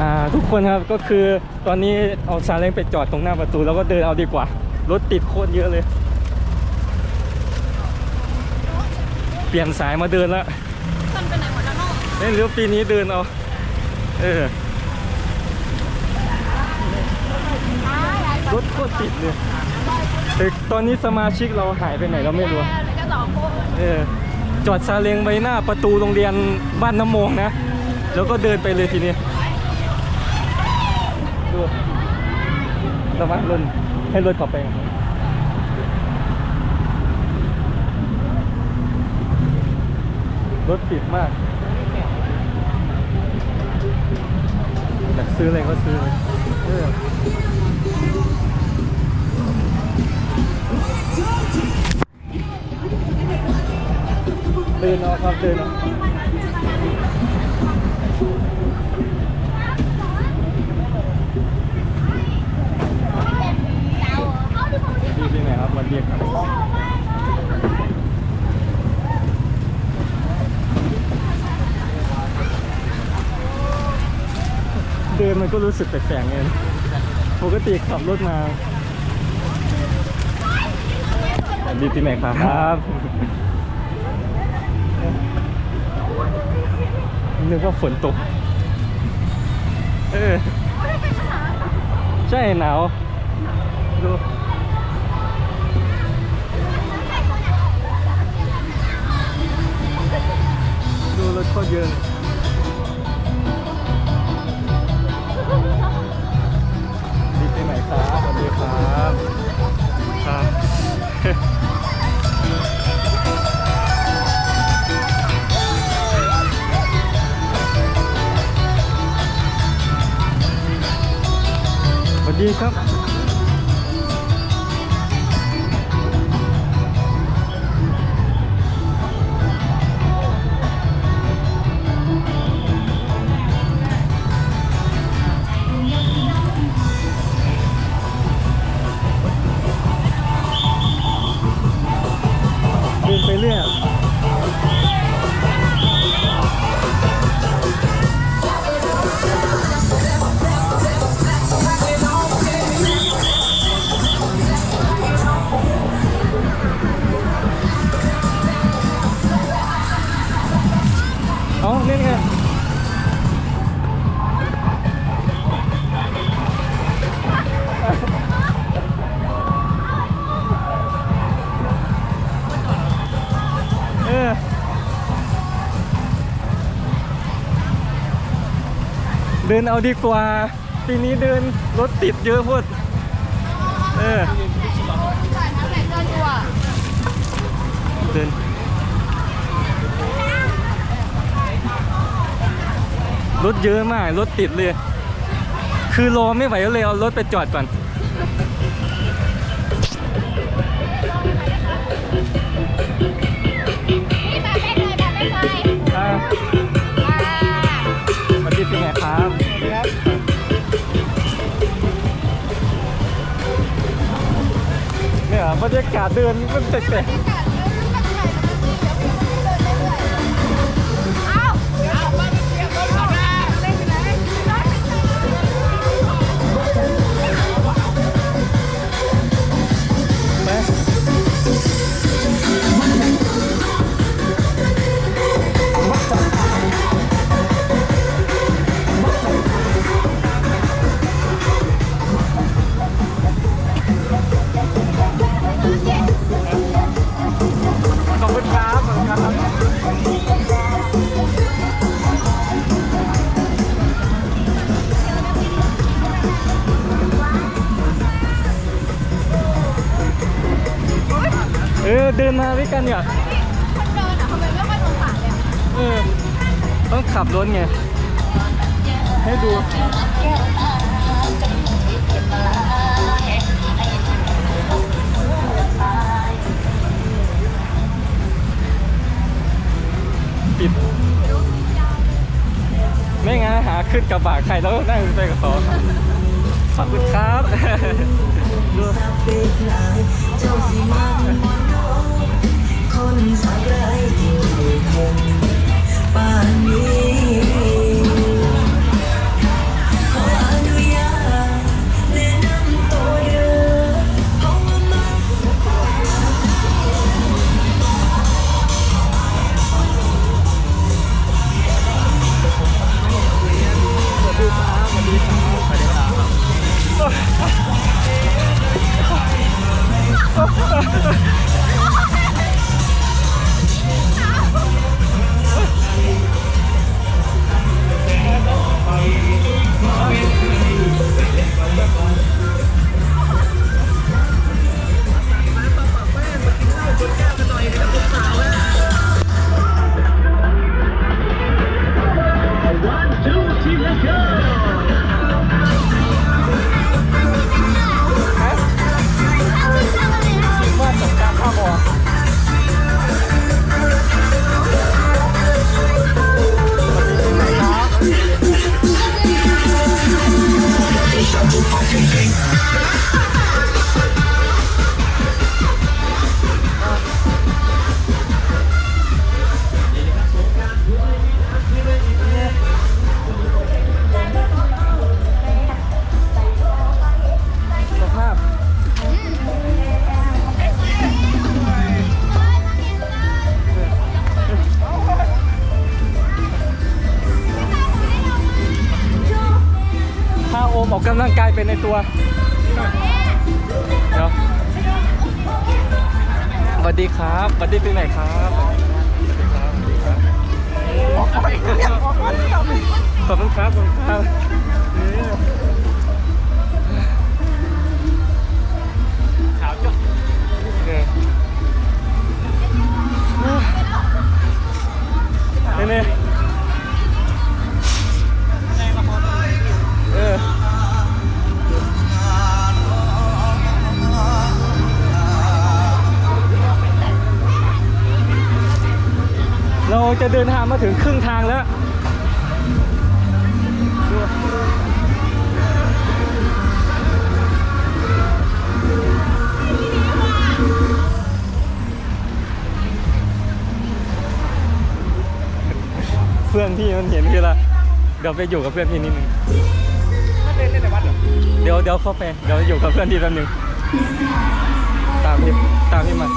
อ่าทุกคนครับก็คือตอนนี้เอาซาเล้งไปจอดตรงหน้าประตู แล้วก็เดินเอาดีกว่า รถติดโคตรเยอะเลย เปลี่ยนสายมาเดินแล้วคนไปไหนหมดแล้วเนาะเอ้ยหรือปีนี้เดินเอา เออรถโคตรติดเลยแต่ตอนนี้สมาชิกเราหายไปไหนเราไม่รู้แค่จะสองคนเออจอดซาเล้งไว้หน้าประตูโรงเรียนบ้านน้ำมงนะ แล้วก็เดินไปเลยทีนี้ ระวังรถให้รถเขับไปก่อนรถติดมากอยากซื้ออะไรก็ซื้อเลยเออเดินเอาครับเดินเอาดีที่ไหน ครับวันเรียกครับเดินมันก็รู้สึกแปลกๆไงปกติขับรถมาดีที่ไหนครับนึกว่าฝนตก เออ ใช่หนาวดู ดูรถโคตรเยอะเลยดีไปไหนครับสวัสดีครับครับสวัสดีครับ เออเดินเอาดีกว่า ปีนี้เดินรถติดเยอะพูดเออ เดิน รถเยอะมาก รถติดเลย คือรอไม่ไหวเลยเอารถไปจอดก่อน บรรยากาศเดินมันแปลกเเดินมาด้วยกันเนี่ยคนเดินอะทำไมไม่ค่อยสงสารเลยอะเออ ต้องขับรถไง ให้ดู ปิด ไม่งั้นหาขึ้นกระบะใครแล้วนั่งไปกับเขาขอบคุณครับ ดูค นสักไร กำลังกายเป็นในตัวเดี๋ยวสวัสดีครับสวัสดีปีใหม่ครับสวัสดีครับสวัสดีครับขอบคุณครับขอบคุณครับขาวจุ๊บเนี่ย จะเดินทางมาถึงครึ่งทางแล้วเพื่อนพี่มันเห็นคือละเดี๋ยวไปอยู่กับเพื่อนพี่นิดนึงเล่นเล่นในวัดเหรอเดี๋ยวเดี๋ยวเข้าไปเดี๋ยวอยู่กับเพื่อนพี่แป๊บนึงตามพี่ ตามพี่มา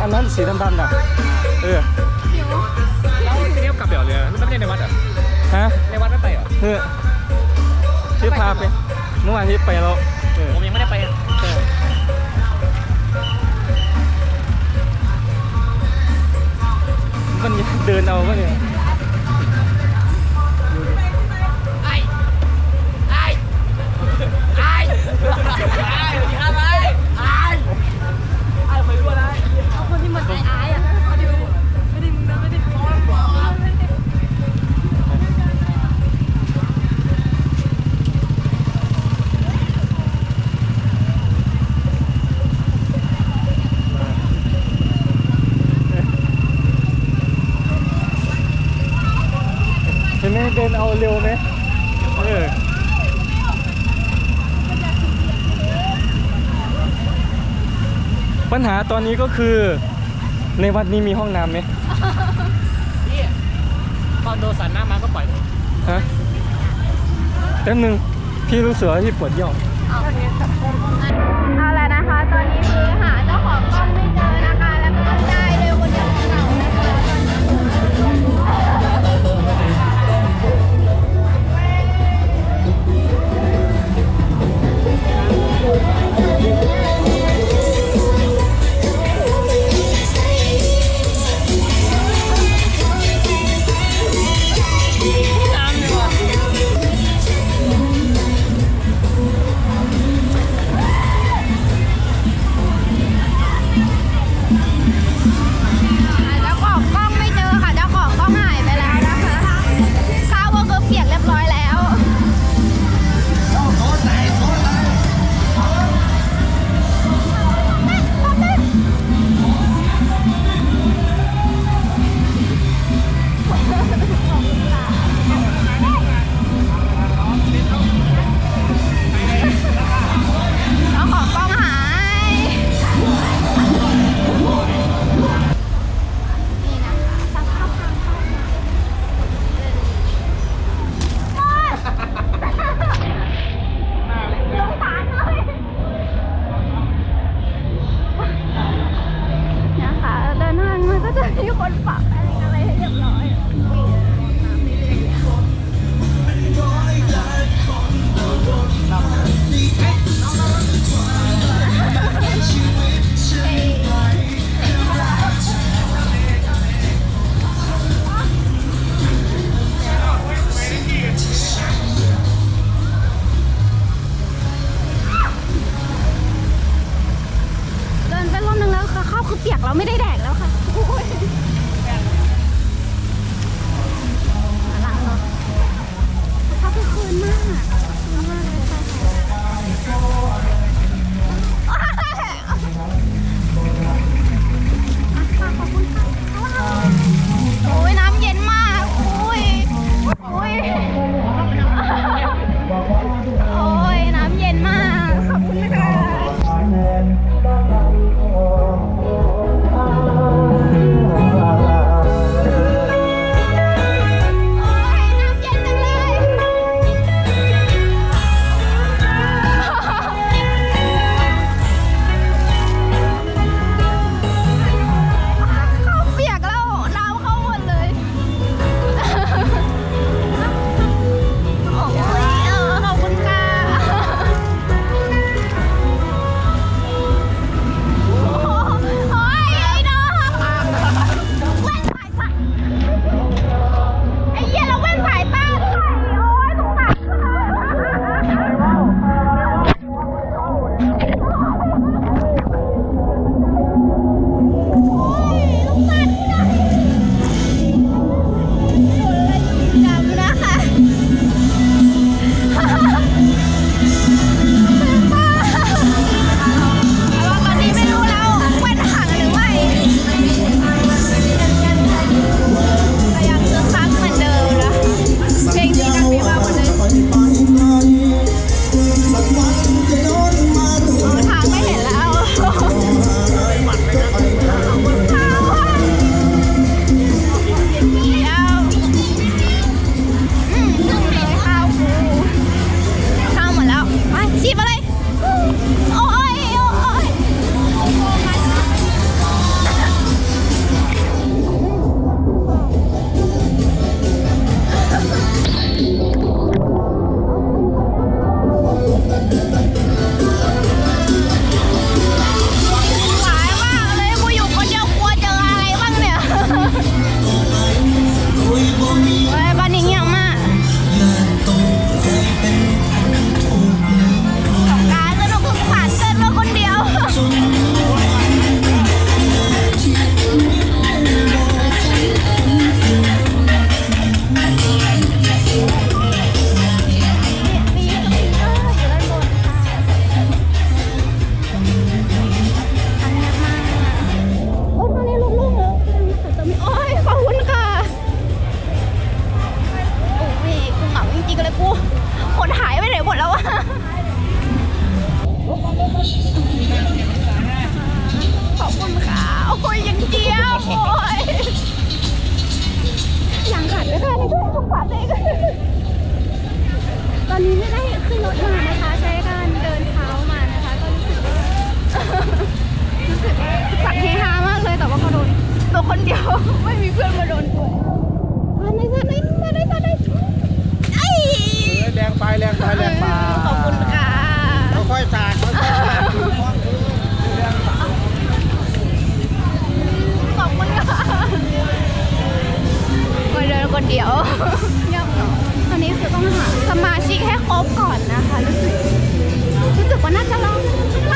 อันนั้นสีดำๆน่ะเออแล้วจะเรียกกลับเดี๋ยวเลยไม่ต้องเล่นในวัดเหรอฮะในวัดไม่ไปเหรอเออที่พาไปเมื่อวานที่ไปแล้วเออผมยังไม่ได้ไปเออมันเดินเอาก็เนี่ยไอ้ไอ้ไอ้ไอ้ทำไมไอ้ไอ้ไปรู้อะไร เอาคนที่มันอายอายๆอะเอาดิไม่ได้มึงนะไม่ได้มองไม่ได้ เห็นไหมเดินเอาเร็วไหมเออปัญหาตอนนี้ก็คือ ในวัดนี้มีห้องน้ำไหมพี่ตอนโดนสันหน้ามาก็ปล่อยฮะแป๊บนึงพี่รู้สึกว่าพี่ปวดเยี่ยว รงไปแรงมาขอบคุณค่ะค่อยสาดค่อยๆสาดขอบคุณค่ะมาเดินคนเดียวเงยเนาะตอนนี้คือต้องหาสมาชิกให้ครบก่อนนะคะ รู้สึกรู้สึกว่าน่าจะลองไ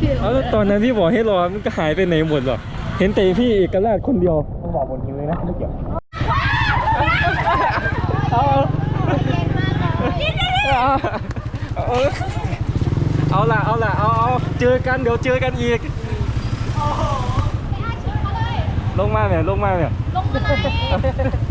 พี่แล้วตอนนั้นพี่บอกให้รอมันก็หายไปไหนหมดหรอเห็นแต่พี่เอกราชคนเดียวต้องบอกบนนี้เลยนะไม่เกี่ยวเอาเอาละเอาละเอาเอาเจอกันเดี๋ยวเจอกันอีกลงมาเนี่ยลงมาเนี่ยลงมาไหน